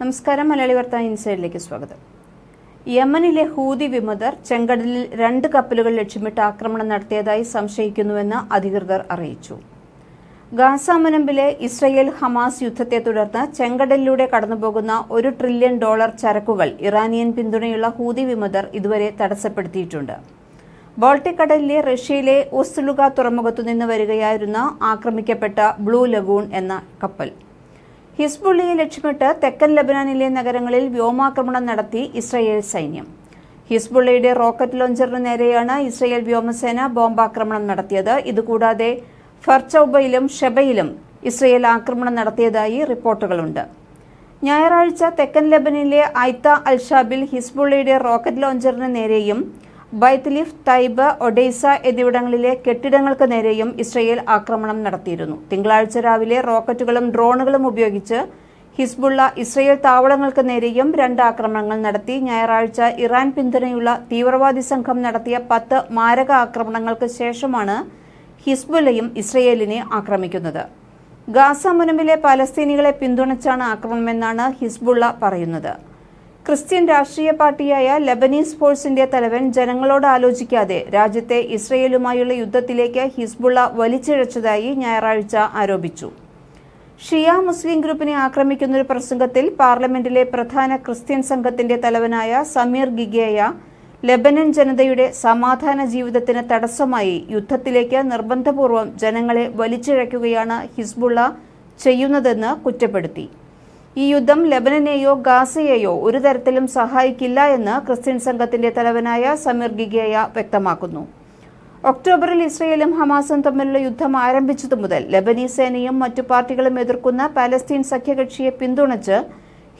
നമസ്കാരം മലയാളി വാർത്ത ഇൻസൈഡിലേക്ക് സ്വാഗതം. യമനിലെ ഹൂതി വിമതർ ചെങ്കടലിൽ രണ്ട് കപ്പലുകൾ ലക്ഷ്യമിട്ട് ആക്രമണം നടത്തിയതായി സംശയിക്കുന്നുവെന്ന് അധികൃതർ അറിയിച്ചു. ഗാസ മുനമ്പിലെ ഇസ്രയേൽ ഹമാസ് യുദ്ധത്തെ തുടർന്ന് ചെങ്കടലിലൂടെ കടന്നുപോകുന്ന ഒരു ട്രില്യൺ ഡോളർ ചരക്കുകൾ ഇറാനിയൻ പിന്തുണയുള്ള ഹൂതി വിമതർ ഇതുവരെ തടസ്സപ്പെടുത്തിയിട്ടുണ്ട്. ബോൾട്ടിക് കടലിലെ റഷ്യയിലെ ഒസ്ലുഗ തുറമുഖത്തുനിന്ന് വരികയായിരുന്ന ആക്രമിക്കപ്പെട്ട ബ്ലൂ ലഗൂൺ എന്ന കപ്പൽ. ഹിസ്ബുള്ളിയെ ലക്ഷ്യമിട്ട് തെക്കൻ ലബനാനിലെ നഗരങ്ങളിൽ വ്യോമാക്രമണം നടത്തി ഇസ്രയേൽ സൈന്യം. ഹിസ്ബുള്ളയുടെ റോക്കറ്റ് ലോഞ്ചറിന് നേരെയാണ് ഇസ്രയേൽ വ്യോമസേന ബോംബാക്രമണം നടത്തിയത്. ഇതുകൂടാതെ ഫർച്ചൌബയിലും ഷെബയിലും ഇസ്രയേൽ ആക്രമണം നടത്തിയതായി റിപ്പോർട്ടുകളുണ്ട്. ഞായറാഴ്ച തെക്കൻ ലബനിലെ ഐത്ത അൽഷാബിൽ ഹിസ്ബുള്ളയുടെ റോക്കറ്റ് ലോഞ്ചറിന് നേരെയും ബൈത്ലിഫ് തൈബ് ഒഡേസ എന്നിവിടങ്ങളിലെ കെട്ടിടങ്ങൾക്ക് നേരെയും ഇസ്രയേൽ ആക്രമണം നടത്തിയിരുന്നു. തിങ്കളാഴ്ച രാവിലെ റോക്കറ്റുകളും ഡ്രോണുകളും ഉപയോഗിച്ച് ഹിസ്ബുള്ള ഇസ്രയേൽ താവളങ്ങൾക്ക് നേരെയും രണ്ട് ആക്രമണങ്ങൾ നടത്തി. ഞായറാഴ്ച ഇറാൻ പിന്തുണയുള്ള തീവ്രവാദി സംഘം നടത്തിയ പത്ത് മാരക ആക്രമണങ്ങൾക്ക് ശേഷമാണ് ഹിസ്ബുല്ലയും ഇസ്രയേലിനെ ആക്രമിക്കുന്നത്. ഗാസ മുനമ്പിലെ പലസ്തീനികളെ പിന്തുണച്ചാണ് ആക്രമണമെന്നാണ് ഹിസ്ബുള്ള പറയുന്നത്. ക്രിസ്ത്യൻ രാഷ്ട്രീയ പാർട്ടിയായ ലബനീസ് ഫോഴ്സിന്റെ തലവൻ ജനങ്ങളോട് ആലോചിക്കാതെ രാജ്യത്തെ ഇസ്രയേലുമായുള്ള യുദ്ധത്തിലേക്ക് ഹിസ്ബുള്ള വലിച്ചിഴച്ചതായി ഞായറാഴ്ച ആരോപിച്ചു. ഷിയ മുസ്ലിം ഗ്രൂപ്പിനെ ആക്രമിക്കുന്ന ഒരു പ്രസംഗത്തിൽ പാർലമെന്റിലെ പ്രധാന ക്രിസ്ത്യൻ സംഘത്തിന്റെ തലവനായ സമീർ ഗിഗേയ ലബനൻ ജനതയുടെ സമാധാന ജീവിതത്തിന് തടസ്സമായി യുദ്ധത്തിലേക്ക് നിർബന്ധപൂർവം ജനങ്ങളെ വലിച്ചിഴയ്ക്കുകയാണ് ഹിസ്ബുള്ള ചെയ്യുന്നതെന്ന് കുറ്റപ്പെടുത്തി. ഈ യുദ്ധം ലബനനെയോ ഗാസയെയോ ഒരു തരത്തിലും സഹായിക്കില്ല എന്ന് ക്രിസ്ത്യൻ സംഘത്തിന്റെ തലവനായ സമീർ ഗിഗേയ വ്യക്തമാക്കുന്നു. ഒക്ടോബറിൽ ഇസ്രയേലും ഹമാസും തമ്മിലുള്ള യുദ്ധം ആരംഭിച്ചതു മുതൽ ലബനീസ് സേനയും മറ്റു പാർട്ടികളും എതിർക്കുന്ന പാലസ്തീൻ സഖ്യകക്ഷിയെ പിന്തുണച്ച്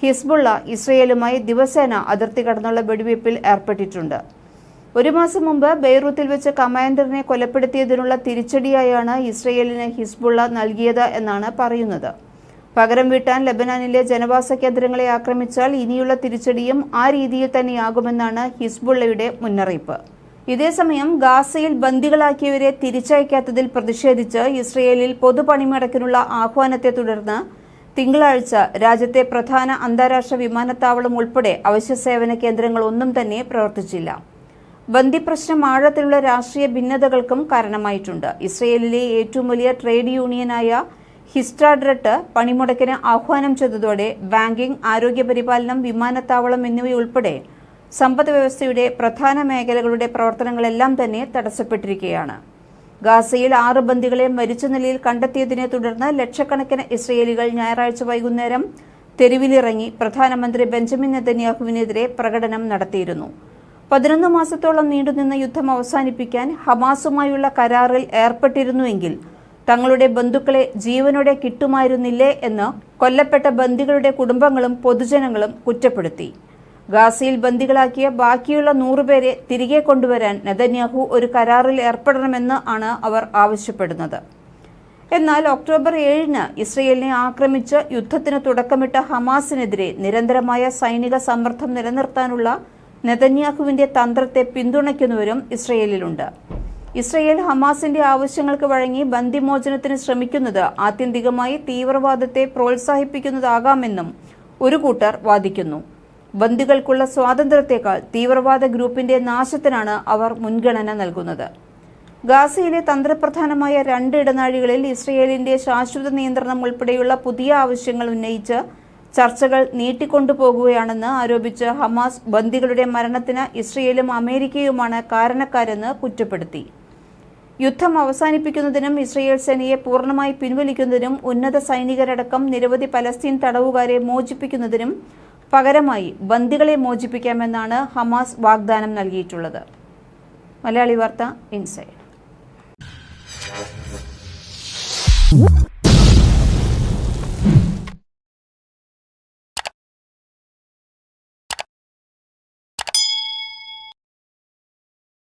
ഹിസ്ബുള്ള ഇസ്രയേലുമായി ദിവസേന അതിർത്തി കടന്നുള്ള വെടിവയ്പിൽ ഏർപ്പെട്ടിട്ടുണ്ട്. ഒരു മാസം മുമ്പ് ബെയ്റൂത്തിൽ വെച്ച് കമാൻഡറിനെ കൊലപ്പെടുത്തിയതിനുള്ള തിരിച്ചടിയായാണ് ഇസ്രയേലിന് ഹിസ്ബുള്ള നൽകിയത് എന്നാണ് പറയുന്നത്. പകരം വീട്ടാൻ ലബനാനിലെ ജനവാസ കേന്ദ്രങ്ങളെ ആക്രമിച്ചാൽ ഇനിയുള്ള തിരിച്ചടിയും ആ രീതിയിൽ തന്നെയാകുമെന്നാണ് ഹിസ്ബുള്ളയുടെ മുന്നറിയിപ്പ്. ഇതേസമയം ഗാസയിൽ ബന്ദികളാക്കിയവരെ തിരിച്ചയക്കാത്തതിൽ പ്രതിഷേധിച്ച് ഇസ്രയേലിൽ പൊതുപണിമുടക്കിനുള്ള ആഹ്വാനത്തെ തുടർന്ന് തിങ്കളാഴ്ച രാജ്യത്തെ പ്രധാന അന്താരാഷ്ട്ര വിമാനത്താവളം ഉൾപ്പെടെ അവശ്യ സേവന കേന്ദ്രങ്ങൾ ഒന്നും തന്നെ പ്രവർത്തിച്ചില്ല. ബന്ദി പ്രശ്നം ആഴത്തിലുള്ള രാഷ്ട്രീയ ഭിന്നതകൾക്കും കാരണമായിട്ടുണ്ട്. ഇസ്രയേലിലെ ഏറ്റവും വലിയ ട്രേഡ് യൂണിയനായ ഹിസ്റ്റാഡ്രട്ട് പണിമുടക്കിന് ആഹ്വാനം ചെയ്തതോടെ ബാങ്കിംഗ് ആരോഗ്യപരിപാലനം വിമാനത്താവളം എന്നിവയുൾപ്പെടെ സമ്പദ് വ്യവസ്ഥയുടെ പ്രധാന മേഖലകളുടെ പ്രവർത്തനങ്ങളെല്ലാം തന്നെ തടസ്സപ്പെട്ടിരിക്കുകയാണ്. ഗാസയിൽ ആറ് ബന്ദികളെ മരിച്ച നിലയിൽ കണ്ടെത്തിയതിനെ തുടർന്ന് ലക്ഷക്കണക്കിന് ഇസ്രയേലികൾ ഞായറാഴ്ച വൈകുന്നേരം തെരുവിലിറങ്ങി പ്രധാനമന്ത്രി ബെഞ്ചമിൻ നെതന്യാഹുവിനെതിരെ പ്രകടനം നടത്തിയിരുന്നു. പതിനൊന്ന് മാസത്തോളം നീണ്ടുനിന്ന യുദ്ധം അവസാനിപ്പിക്കാൻ ഹമാസുമായുള്ള കരാറിൽ ഏർപ്പെട്ടിരുന്നുവെങ്കിൽ തങ്ങളുടെ ബന്ധുക്കളെ ജീവനോടെ കിട്ടുമായിരുന്നില്ലേ എന്ന് കൊല്ലപ്പെട്ട ബന്ദികളുടെ കുടുംബങ്ങളും പൊതുജനങ്ങളും കുറ്റപ്പെടുത്തി. ഗാസയിൽ ബന്ദികളാക്കിയ ബാക്കിയുള്ള നൂറുപേരെ തിരികെ കൊണ്ടുവരാൻ നെതന്യാഹു ഒരു കരാറിൽ ഏർപ്പെടണമെന്ന് ആണ് അവർ ആവശ്യപ്പെടുന്നത്. എന്നാൽ ഒക്ടോബർ ഏഴിന് ഇസ്രയേലിനെ ആക്രമിച്ച് യുദ്ധത്തിന് തുടക്കമിട്ട ഹമാസിനെതിരെ നിരന്തരമായ സൈനിക സമ്മർദ്ദം നിലനിർത്താനുള്ള നെതന്യാഹുവിന്റെ തന്ത്രത്തെ പിന്തുണയ്ക്കുന്നവരും ഇസ്രയേലിലുണ്ട്. ഇസ്രയേൽ ഹമാസിന്റെ ആവശ്യങ്ങൾക്ക് വഴങ്ങി ബന്ദിമോചനത്തിന് ശ്രമിക്കുന്നത് ആത്യന്തികമായി തീവ്രവാദത്തെ പ്രോത്സാഹിപ്പിക്കുന്നതാകാമെന്നും ഒരു കൂട്ടർ വാദിക്കുന്നു. ബന്ദികൾക്കുള്ള സ്വാതന്ത്ര്യത്തെക്കാൾ തീവ്രവാദ ഗ്രൂപ്പിന്റെ നാശത്തിനാണ് അവർ മുൻഗണന നൽകുന്നത്. ഗാസയിലെ തന്ത്രപ്രധാനമായ രണ്ട് ഇടനാഴികളിൽ ഇസ്രയേലിന്റെ ശാശ്വത നിയന്ത്രണം ഉൾപ്പെടെയുള്ള പുതിയ ആവശ്യങ്ങൾ ഉന്നയിച്ച് ചർച്ചകൾ നീട്ടിക്കൊണ്ടുപോകുകയാണെന്ന് ആരോപിച്ച് ഹമാസ് ബന്ദികളുടെ മരണത്തിന് ഇസ്രയേലും അമേരിക്കയുമാണ് കാരണക്കാരെന്ന് കുറ്റപ്പെടുത്തി. യുദ്ധം അവസാനിപ്പിക്കുന്നതിനും ഇസ്രയേൽ സേനയെ പൂർണമായി പിൻവലിക്കുന്നതിനും ഉന്നത സൈനികരടക്കം നിരവധി പലസ്തീൻ തടവുകാരെ മോചിപ്പിക്കുന്നതിനും പകരമായി ബന്ദികളെ മോചിപ്പിക്കാമെന്നാണ് ഹമാസ് വാഗ്ദാനം നൽകിയിട്ടുള്ളത്. മലയാളി വാർത്ത ഇൻസൈഡ്.